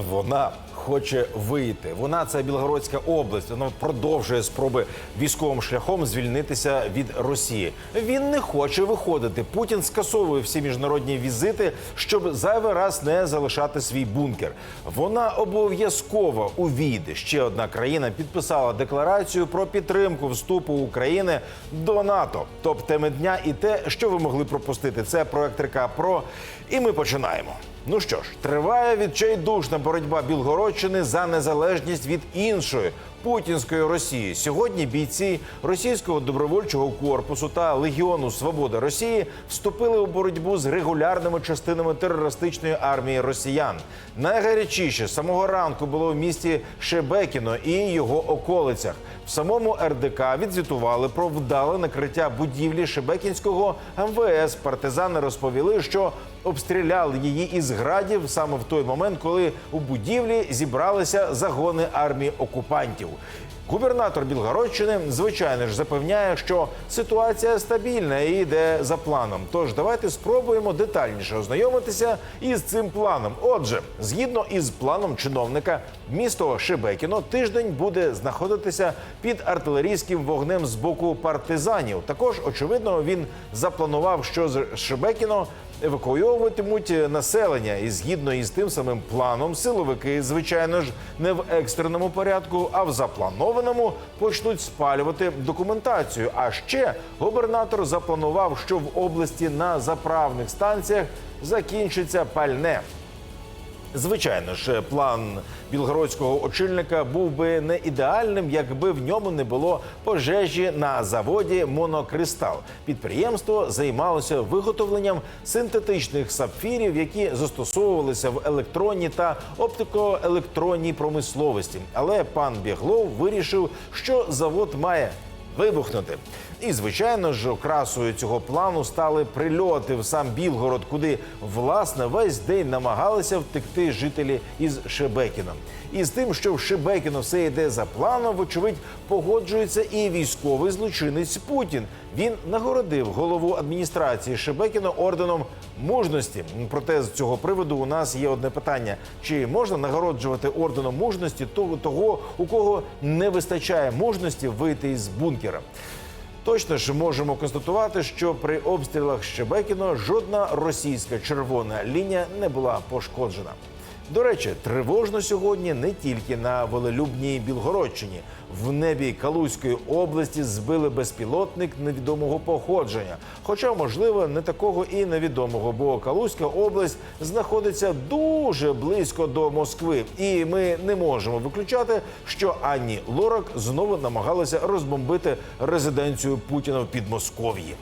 Вона хоче вийти. Вона це Білгородська область. Вона продовжує спроби військовим шляхом звільнитися від Росії. Він не хоче виходити. Путін скасовує всі міжнародні візити, щоб зайвий раз не залишати свій бункер. Вона обов'язково увійде. Ще одна країна підписала декларацію про підтримку вступу України до НАТО. Топ теми дня і те, що ви могли пропустити. Це проект РК Про. І ми починаємо. Ну що ж, триває відчайдушна боротьба Білгородщини за незалежність від іншої путінської Росії. Сьогодні бійці російського добровольчого корпусу та Легіону Свобода Росії вступили у боротьбу з регулярними частинами терористичної армії росіян. Найгарячіше самого ранку було в місті Шебекіно і його околицях. В самому РДК відзвітували про вдале накриття будівлі Шебекінського МВС. Партизани розповіли, що обстріляли її із градів саме в той момент, коли у будівлі зібралися загони армії окупантів. Губернатор Білгородщини, звичайно ж, запевняє, що ситуація стабільна і йде за планом. Тож давайте спробуємо детальніше ознайомитися із цим планом. Отже, згідно із планом чиновника, місто Шебекіно тиждень буде знаходитися під артилерійським вогнем з боку партизанів. Також очевидно він запланував, що з Шебекіно евакуйовуватимуть населення, і згідно із тим самим планом, силовики, звичайно ж, не в екстреному порядку, а в запланованому почнуть спалювати документацію. А ще губернатор запланував, що в області на заправних станціях закінчиться пальне. Звичайно ж, план білгородського очільника був би не ідеальним, якби в ньому не було пожежі на заводі Монокристал. Підприємство займалося виготовленням синтетичних сапфірів, які застосовувалися в електронній та оптикоелектронній промисловості. Але пан Біглов вирішив, що завод має вибухнути. І звичайно ж, окрасою цього плану стали прильоти в сам Білгород, куди власне весь день намагалися втекти жителі із Шебекіна. І з тим, що в Шебекіно все йде за планом, вочевидь, погоджується і військовий злочинець Путін. Він нагородив голову адміністрації Шебекіно орденом мужності. Проте з цього приводу у нас є одне питання: чи можна нагороджувати орденом мужності того, того у кого не вистачає мужності вийти із бункера? Точно ж можемо констатувати, що при обстрілах Щебекіно жодна російська червона лінія не була пошкоджена. До речі, тривожно сьогодні не тільки на волелюбній Білгородщині. В небі Калузької області збили безпілотник невідомого походження. Хоча, можливо, не такого і невідомого, бо Калузька область знаходиться дуже близько до Москви, і ми не можемо виключати, що Анні Лорак знову намагалася розбомбити резиденцію Путіна в Підмосков'ї.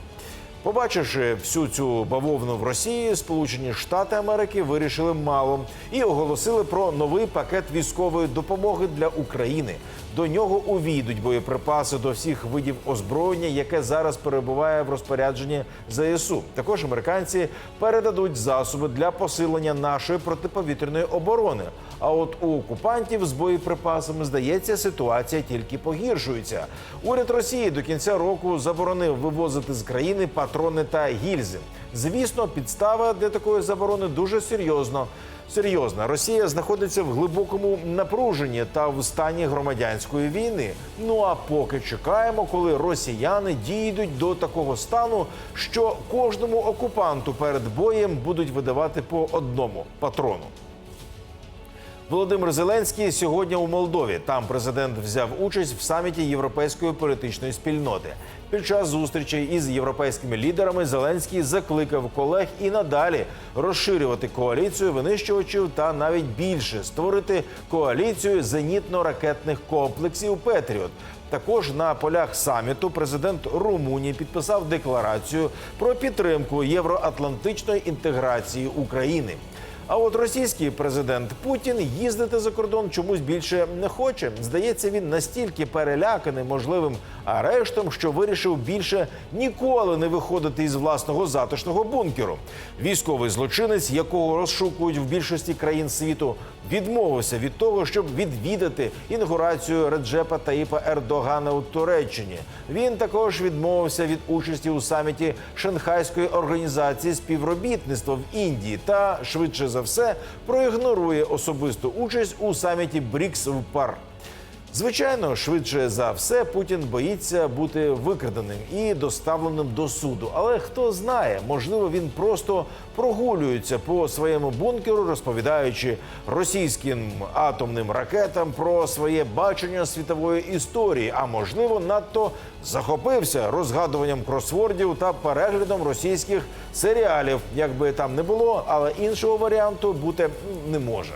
Побачивши всю цю бавовну в Росії, Сполучені Штати Америки вирішили мало і оголосили про новий пакет військової допомоги для України. До нього увійдуть боєприпаси до всіх видів озброєння, яке зараз перебуває в розпорядженні ЗСУ. Також американці передадуть засоби для посилення нашої протиповітряної оборони. А от у окупантів з боєприпасами здається, ситуація тільки погіршується. Уряд Росії до кінця року заборонив вивозити з країни патрони та гільзи. Звісно, підстава для такої заборони дуже серйозно. Серйозна Росія знаходиться в глибокому напруженні та в стані громадянської війни. Ну а поки чекаємо, коли росіяни дійдуть до такого стану, що кожному окупанту перед боєм будуть видавати по одному патрону. Володимир Зеленський сьогодні у Молдові. Там президент взяв участь в саміті європейської політичної спільноти. Під час зустрічей із європейськими лідерами Зеленський закликав колег і надалі розширювати коаліцію винищувачів та навіть більше створити коаліцію зенітно-ракетних комплексів Петріот. Також на полях саміту президент Румунії підписав декларацію про підтримку євроатлантичної інтеграції України. А от російський президент Путін їздити за кордон чомусь більше не хоче. Здається, він настільки переляканий можливим а рештом, що вирішив більше ніколи не виходити із власного затишного бункеру. Військовий злочинець, якого розшукують в більшості країн світу, відмовився від того, щоб відвідати інаугурацію Реджепа Таїпа Ердогана у Туреччині. Він також відмовився від участі у саміті Шанхайської організації співробітництва в Індії та швидше за все проігнорує особисту участь у саміті БРІКС в ПАР. Звичайно, швидше за все, Путін боїться бути викраденим і доставленим до суду. Але хто знає, можливо, він просто прогулюється по своєму бункеру, розповідаючи російським атомним ракетам про своє бачення світової історії. А можливо, надто захопився розгадуванням кросвордів та переглядом російських серіалів. Як би там не було, але іншого варіанту бути не може.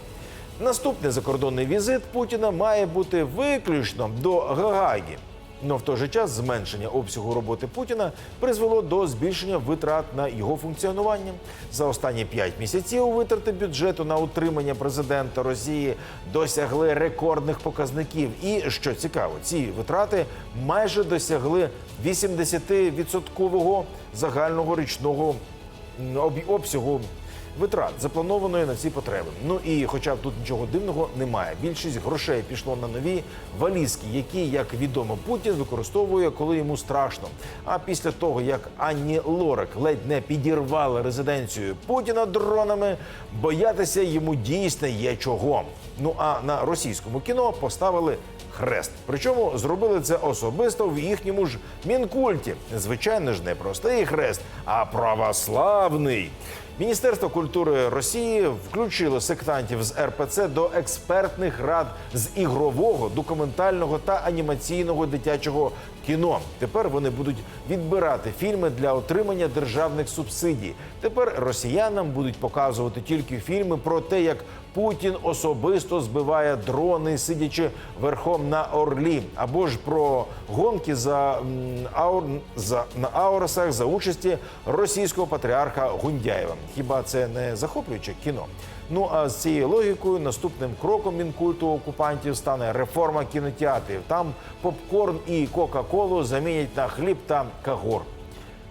Наступний закордонний візит Путіна має бути виключно до Гагагі. Но в той же час зменшення обсягу роботи Путіна призвело до збільшення витрат на його функціонування. За останні п'ять місяців витрати бюджету на утримання президента Росії досягли рекордних показників. І що цікаво, ці витрати майже досягли 80% загального річного обсягу витрат, запланованої на ці потреби. Ну і хоча тут нічого дивного немає. Більшість грошей пішло на нові валізки, які, як відомо, Путін використовує, коли йому страшно. А після того, як Анні Лорак ледь не підірвала резиденцію Путіна дронами, боятися йому дійсно є чого. Ну а на російському кіно поставили хрест. Причому зробили це особисто в їхньому ж мінкульті. Звичайно ж, не простий хрест, а православний. Міністерство культури Росії включило сектантів з РПЦ до експертних рад з ігрового, документального та анімаційного дитячого кіно. Тепер вони будуть відбирати фільми для отримання державних субсидій. Тепер росіянам будуть показувати тільки фільми про те, як Путін особисто збиває дрони, сидячи верхом на орлі, або ж про гонки за, аур, за на ауросах за участі російського патріарха Гундяєва. Хіба це не захоплююче кіно? Ну а з цією логікою наступним кроком мінкульту окупантів стане реформа кінотеатрів. Там попкорн і Кока-Колу замінять на хліб та кагор.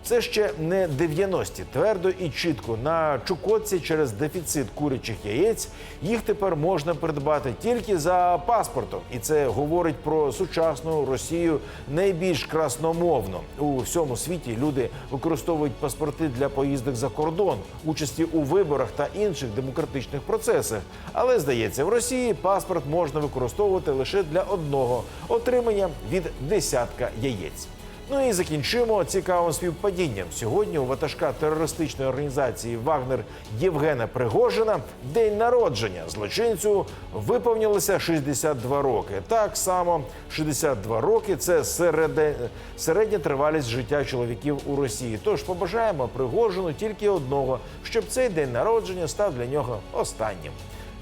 Це ще не 90-ті. Твердо і чітко на Чукотці через дефіцит курячих яєць їх тепер можна придбати тільки за паспортом, і це говорить про сучасну Росію найбільш красномовно. У всьому світі люди використовують паспорти для поїздок за кордон, участі у виборах та інших демократичних процесах. Але здається, в Росії паспорт можна використовувати лише для одного отримання від десятка яєць. Ну і закінчимо цікавим співпадінням. Сьогодні у ватажка терористичної організації Вагнер Євгена Пригожина день народження. Злочинцю виповнилося 62 роки. Так само 62 роки це середе... середня тривалість життя чоловіків у Росії. Тож побажаємо Пригожину тільки одного, щоб цей день народження став для нього останнім.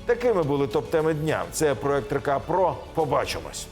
Такими були топ-теми дня. Це проект РК Про. Побачимось.